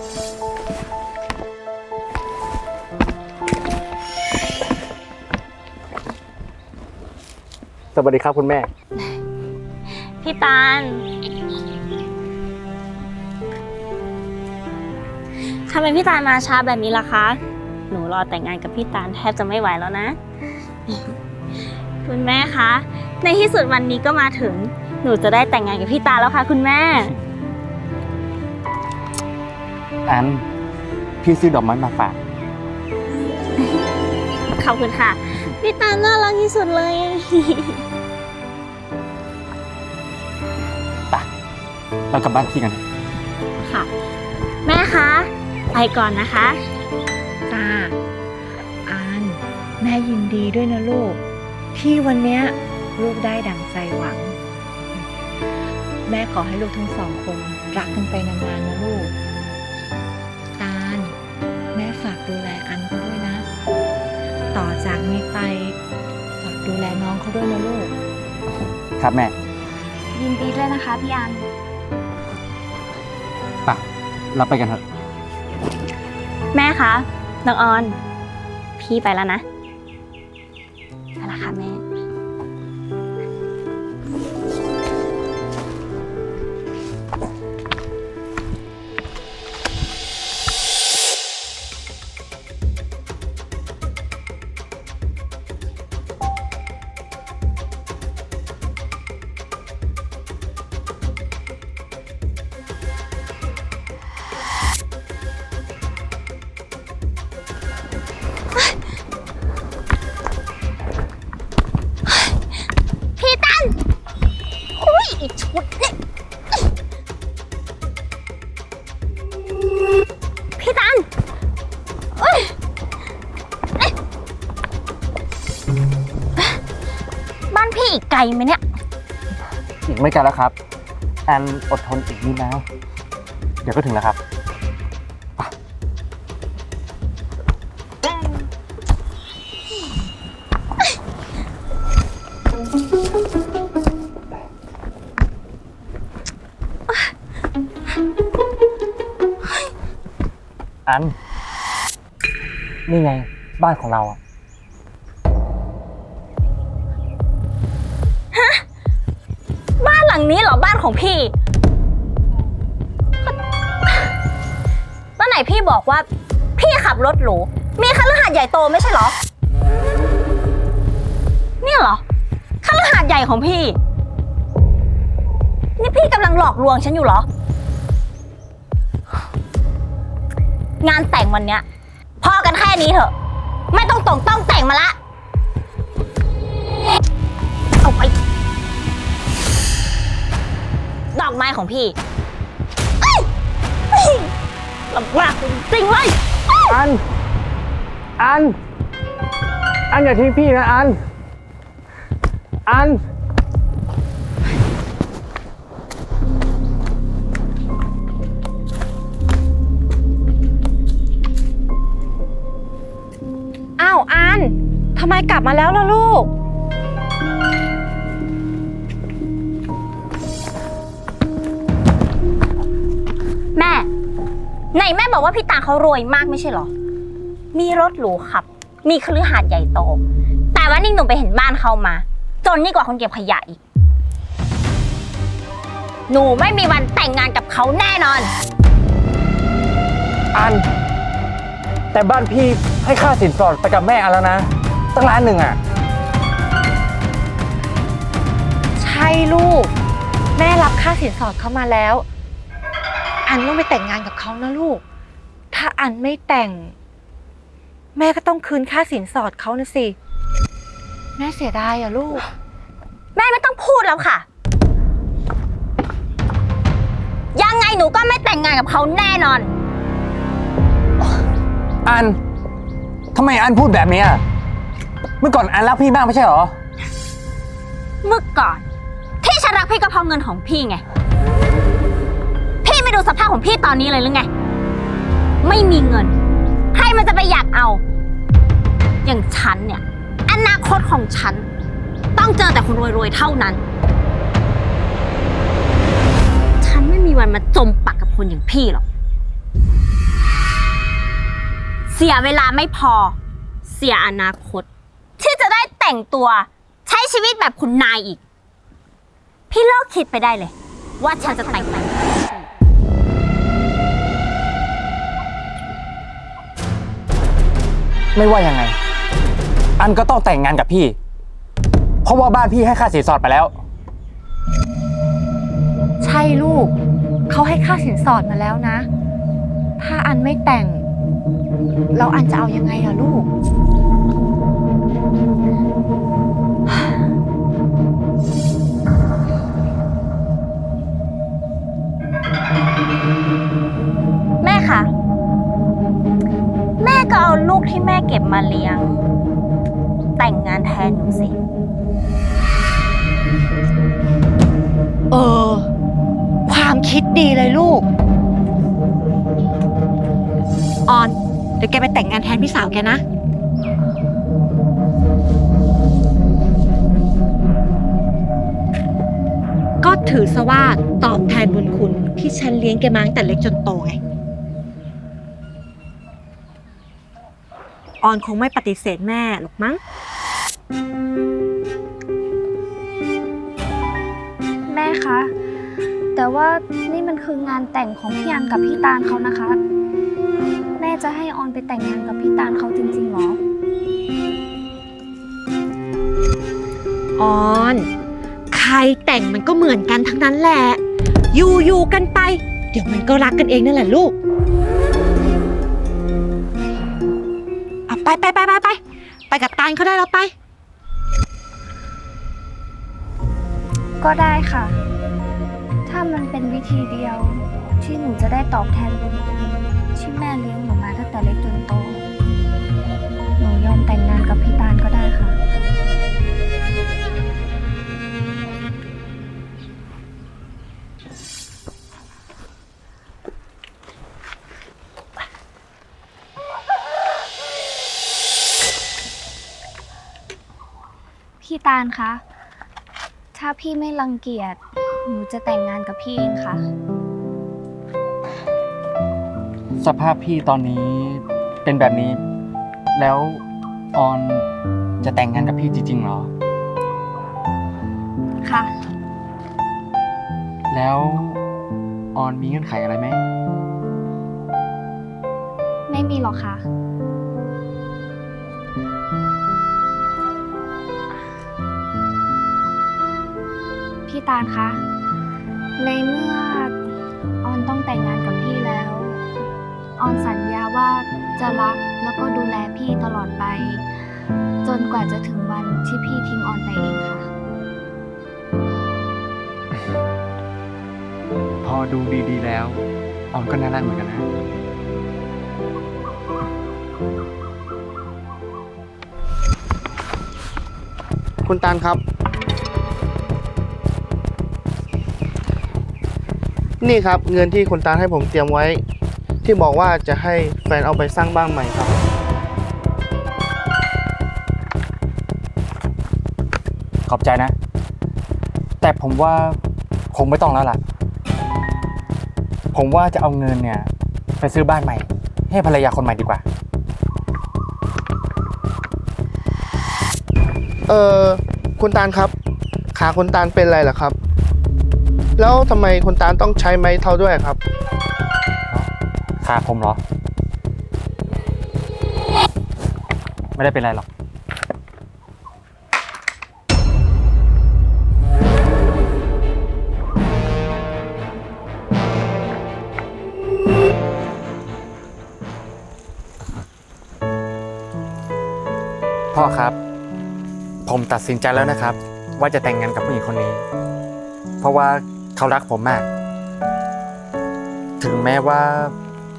สวัสดีครับคุณแม่ พี่ตาลทำไมพี่ตาลมาช้าแบบนี้ล่ะคะ หนูรอแต่งงานกับพี่ตาลแทบจะไม่ไหวแล้วนะ คุณแม่คะ ในที่สุดวันนี้ก็มาถึง หนูจะได้แต่งงานกับพี่ตาลแล้วค่ะ คุณแม่ อัน พี่ซื้อดอกไม้มาฝาก ขอบคุณค่ะ พี่ตาลน่ารักที่สุดเลย เรากลับบ้านพี่กัน ค่ะ แม่คะ ไปก่อนนะคะ จ้าอานแม่ยินดีด้วยนะลูก ที่วันเนี้ยลูกได้ดั่งใจหวัง แม่ขอให้ลูกทั้งสองคนรักกันไปนานๆนะลูก เขาด้วยนะลูก ครับแม่ยินดีด้วยนะคะพี่อันปะเราไปกันเถอะ แม่คะ น้องออน พี่ไปแล้วนะไปละค่ะแม่ อีกไกลไหมเนี่ย อีกไม่ไกลแล้วครับอันอดทนอีกนิดนะเดี๋ยวก็ถึงแล้วครับ อัน นี่ไงบ้านของเราอะ นี้เหรอบ้านของพี่ตอไหนพี่บอกว่า พี่ขับรถหรู มีคฤหาสน์ใหญ่โตไม่ใช่เหรอ เนี่ยเหรอคฤหาสน์ใหญ่ของพี่ นี่พี่กำลังหลอกลวงฉันอยู่เหรอ งานแต่งวันเนี้ยพอกันแค่นี้เถอะ ไม่ต้องตรงต้องแต่งมาละ ดอกไม้ของพี่เอ้ยเฮ้ยลำบากจริงๆเลยอัน อัน อันอย่าทิ้งพี่นะอัน อัน อ้าวอานทำไมกลับมาแล้วล่ะลูก ไหนแม่บอกว่าพี่ตาเขารวยมากไม่ใช่เหรอ มีรถหรูขับ มีคฤหาสน์ใหญ่โต แต่ว่านี่หนูไปเห็นบ้านเขามา จนนี่งกว่าคนเก็บขยะอีก หนูไม่มีวันแต่งงานกับเขาแน่นอน อัน แต่บ้านพี่ให้ค่าสินสอดไปกับแม่อันแล้วนะ ตั้งล้านหนึ่งอะ ใช่ลูก แม่รับค่าสินสอดเขามาแล้ว อันต้องไปแต่งงานกับเขานะลูก ถ้าอันไม่แต่ง แม่ก็ต้องคืนค่าสินสอดเขานะสิ แม่เสียดายอะลูก แม่ไม่ต้องพูดแล้วค่ะ ยังไงหนูก็ไม่แต่งงานกับเขาแน่นอน อันทำไมอันพูดแบบนี้อะเมื่อก่อนอันรักพี่มากไม่ใช่เหรอ เมื่อก่อน ที่ฉันรักพี่ก็เพราะเงินของพี่ไงพี่ไม่ ดูสภาพของพี่ตอนนี้เลยหรือไง ไม่มีเงิน ใครมันจะไปอยากเอา อย่างฉันเนี่ย อนาคตของฉัน ต้องเจอแต่คนรวยๆเท่านั้น ฉันไม่มีวันมาจมปักกับคนอย่างพี่หรอก เสียเวลาไม่พอ เสียอนาคต ที่จะได้แต่งตัว ใช้ชีวิตแบบคุณนายอีก พี่เลิกคิดไปได้เลย ว่าฉันจะแต่งงาน ไม่ว่ายังไง อันก็ต้องแต่งงานกับพี่ เพราะว่าบ้านพี่ให้ค่าสินสอดไปแล้ว ใช่ลูก เขาให้ค่าสินสอดมาแล้วนะ ถ้าอันไม่แต่ง แล้วอันจะเอายังไงอะลูก มาเลี้ยง แต่งงานแทนหนูสิ เออ ความคิดดีเลยลูก ออน เดี๋ยวแกไปแต่งงานแทนพี่สาวแกนะ ก็ถือซะว่าตอบแทนบุญคุณที่ฉันเลี้ยงแกมาตั้งแต่เล็กจนโตไง ออนคงไม่ปฏิเสธแม่หรอกมั้ง แม่คะ แต่ว่านี่มันคืองานแต่งของพี่อันกับพี่ตาลเขานะคะ แม่จะให้ออนไปแต่งงานกับพี่ตาลเขาจริงๆเหรอ ออน ใครแต่งมันก็เหมือนกันทั้งนั้นแหละ อยู่อยู่กันไป เดี๋ยวมันก็รักกันเองนั่นแหละลูก ไปไปไปไปไปไปกับตานเขาได้แล้วไป ก็ได้ค่ะ ถ้ามันเป็นวิธีเดียว ที่หนูจะได้ตอบแทนบุญคุณที่แม่เลี้ยงหนูมาตั้งแต่เล็กจนโต หนูยอมแต่งงานกับพี่าลคะ ถ้าพี่ไม่รังเกียจ หนูจะแต่งงานกับพี่เองค่ะ สภาพพี่ตอนนี้เป็นแบบนี้ แล้วออนจะแต่งงานกับพี่จริงๆเหรอ ค่ะ แล้วออนมีเงื่อนไขอะไรไหม ไม่มีหรอกค่ะ พี่ตาลคะ ในเมื่อออนต้องแต่งงานกับพี่แล้ว ออนสัญญาว่าจะรักแล้วก็ดูแลพี่ตลอดไป จนกว่าจะถึงวันที่พี่ทิ้งออนไปเองค่ะ พอดูดีๆแล้ว ออนก็น่ารักเหมือนกันนะ คุณตาลครับ นี่ครับเงินที่คุณตาลให้ผมเตรียมไว้ ที่บอกว่าจะให้แฟนเอาไปสร้างบ้านใหม่ครับ ขอบใจนะ แต่ผมว่าคงไม่ต้องแล้วล่ะ ผมว่าจะเอาเงินเนี่ย ไปซื้อบ้านใหม่ ให้ภรรยาคนใหม่ดีกว่า เออคุณตาลครับ ขาคุณตาลเป็นอะไรเหรอครับ แล้วทำไมคุณตาลต้องใช้ไม้เท้าด้วยครับ ขาผมเหรอ ไม่ได้เป็นไรหรอก พ่อครับ ผมตัดสินใจแล้วนะครับ ว่าจะแต่งงานกับผู้หญิงคนนี้ เพราะว่า เขารักผมมาก ถึงแม้ว่า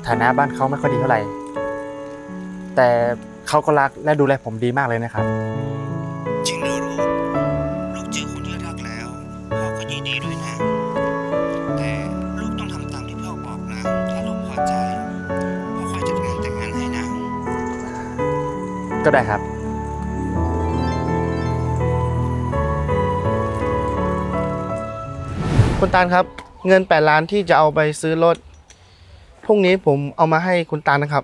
ฐานะบ้านเขาไม่ค่อยดีเท่าไหร่ แต่เขาก็รักและดูแลผมดีมากเลยนะครับ จริงด้วยลูกลูกเจอคนที่รักแล้วพ่อก็ยินดีด้วยนะ แต่ลูกต้องทำตามที่พ่อบอกนะ ถ้าลูกพอใจพ่อค่อยจัดงานแต่งงานให้นะ ก็ได้ครับ คุณตาลครับ เงิน 8 ล้านที่จะเอาไปซื้อรถพรุ่งนี้ผมเอามาให้คุณตาลนะครับ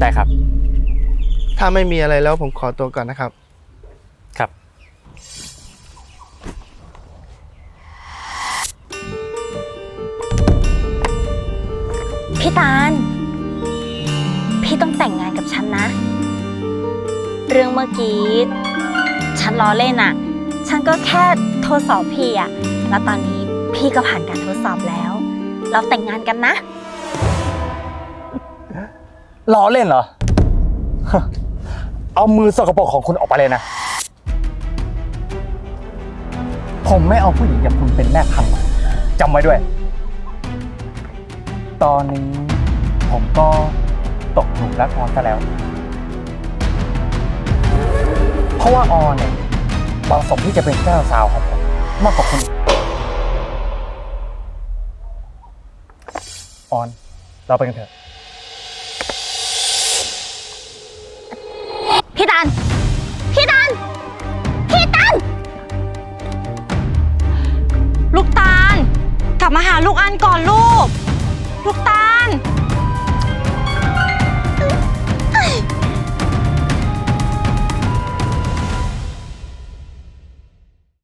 ได้ครับ ถ้าไม่มีอะไรแล้วผมขอตัวก่อนนะครับ ครับ พี่ตาล พี่ต้องแต่งงานกับฉันนะ เรื่องเมื่อกี้ ฉันล้อเล่นอะฉันก็แค่ทดสอบพี่อะ แล้วตอนนี้พี่ก็ผ่านการทดสอบแล้ว เราแต่งงานกันนะ ล้อเล่นเหรอ เอามือสกปรกของคุณออกไปเลยนะ ผมไม่เอาผู้หญิงอย่างคุณเป็นแม่พันธุ์จำไว้ด้วย ตอนนี้ผมก็ตกหลุมรักออนซะแล้ว เพราะว่าออนเนี่ยเหมาะสมที่จะเป็นเจ้าสาวของผมมากกว่าคุณอีก ออน เราไปกันเถอะ พี่ตัน พี่ตัน พี่ตัน ลูกตาล กลับมาหาลูกอันก่อนลูก ลูกตาล